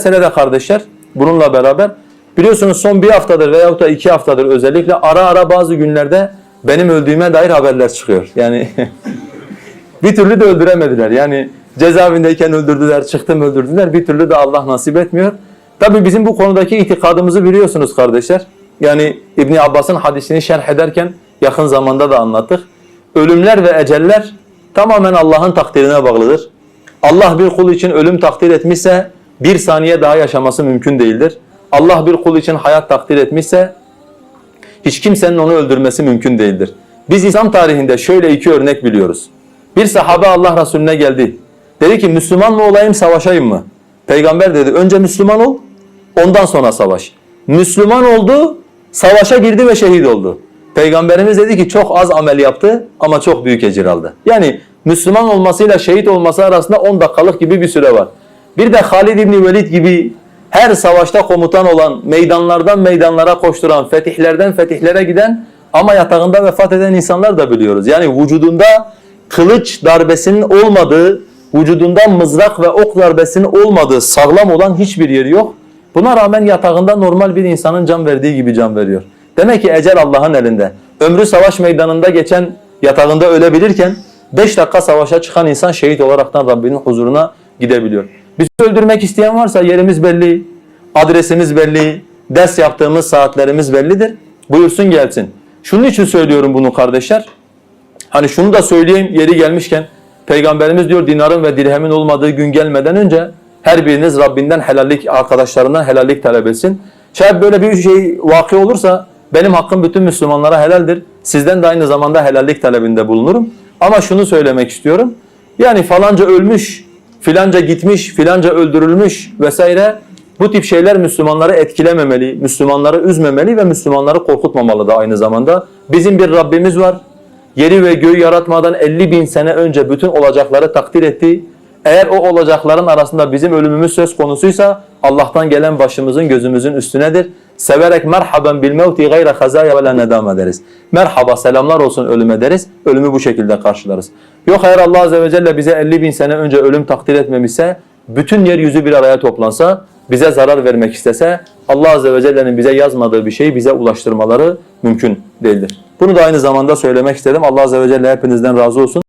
mesele de kardeşler bununla beraber biliyorsunuz son bir haftadır veyahut da iki haftadır özellikle ara ara bazı günlerde benim öldüğüme dair haberler çıkıyor. Yani bir türlü de öldüremediler. Yani cezaevindeyken öldürdüler, çıktım öldürdüler. Bir türlü de Allah nasip etmiyor. Tabi bizim bu konudaki itikadımızı biliyorsunuz kardeşler. Yani İbn Abbas'ın hadisini şerh ederken yakın zamanda da anlattık. Ölümler ve eceller tamamen Allah'ın takdirine bağlıdır. Allah bir kul için ölüm takdir etmişse bir saniye daha yaşaması mümkün değildir. Allah bir kul için hayat takdir etmişse hiç kimsenin onu öldürmesi mümkün değildir. Biz İslam tarihinde şöyle iki örnek biliyoruz. Bir sahabe Allah Resulüne geldi. Dedi ki Müslüman mı olayım savaşayım mı? Peygamber dedi önce Müslüman ol ondan sonra savaş. Müslüman oldu savaşa girdi ve şehit oldu. Peygamberimiz dedi ki çok az amel yaptı ama çok büyük ecir aldı. Yani Müslüman olmasıyla şehit olması arasında 10 dakikalık gibi bir süre var. Bir de Halid İbni Velid gibi her savaşta komutan olan, meydanlardan meydanlara koşturan, fetihlerden fetihlere giden ama yatağında vefat eden insanlar da biliyoruz. Yani vücudunda kılıç darbesinin olmadığı, vücudunda mızrak ve ok darbesinin olmadığı sağlam olan hiçbir yeri yok. Buna rağmen yatağında normal bir insanın can verdiği gibi can veriyor. Demek ki ecel Allah'ın elinde. Ömrü savaş meydanında geçen yatağında ölebilirken 5 dakika savaşa çıkan insan şehit olaraktan Rabbinin huzuruna gidebiliyor. Bizi öldürmek isteyen varsa yerimiz belli, adresimiz belli, ders yaptığımız saatlerimiz bellidir. Buyursun gelsin. Şunun için söylüyorum bunu kardeşler. Hani şunu da söyleyeyim yeri gelmişken Peygamberimiz diyor dinarın ve dirhemin olmadığı gün gelmeden önce her biriniz Rabbinden helallik, arkadaşlarından helallik talep etsin. Şayet böyle bir şey vakı olursa benim hakkım bütün Müslümanlara helaldir. Sizden de aynı zamanda helallik talebinde bulunurum. Ama şunu söylemek istiyorum. Yani falanca ölmüş, filanca gitmiş, filanca öldürülmüş vesaire bu tip şeyler Müslümanları etkilememeli, Müslümanları üzmemeli ve Müslümanları korkutmamalı da aynı zamanda. Bizim bir Rabbimiz var. Yeri ve göğü yaratmadan 50 bin sene önce bütün olacakları takdir etti. Eğer o olacakların arasında bizim ölümümüz söz konusuysa Allah'tan gelen başımızın gözümüzün üstünedir. Severek merhaben bil mevti gayre hazaya ve la nedam ederiz. Merhaba selamlar olsun ölüme deriz. Ölümü bu şekilde karşılarız. Yok eğer Allah azze ve celle bize 50 bin sene önce ölüm takdir etmemişse bütün yeryüzü bir araya toplansa bize zarar vermek istese Allah azze ve celle'nin bize yazmadığı bir şeyi bize ulaştırmaları mümkün değildir. Bunu da aynı zamanda söylemek istedim. Allah azze ve celle hepinizden razı olsun.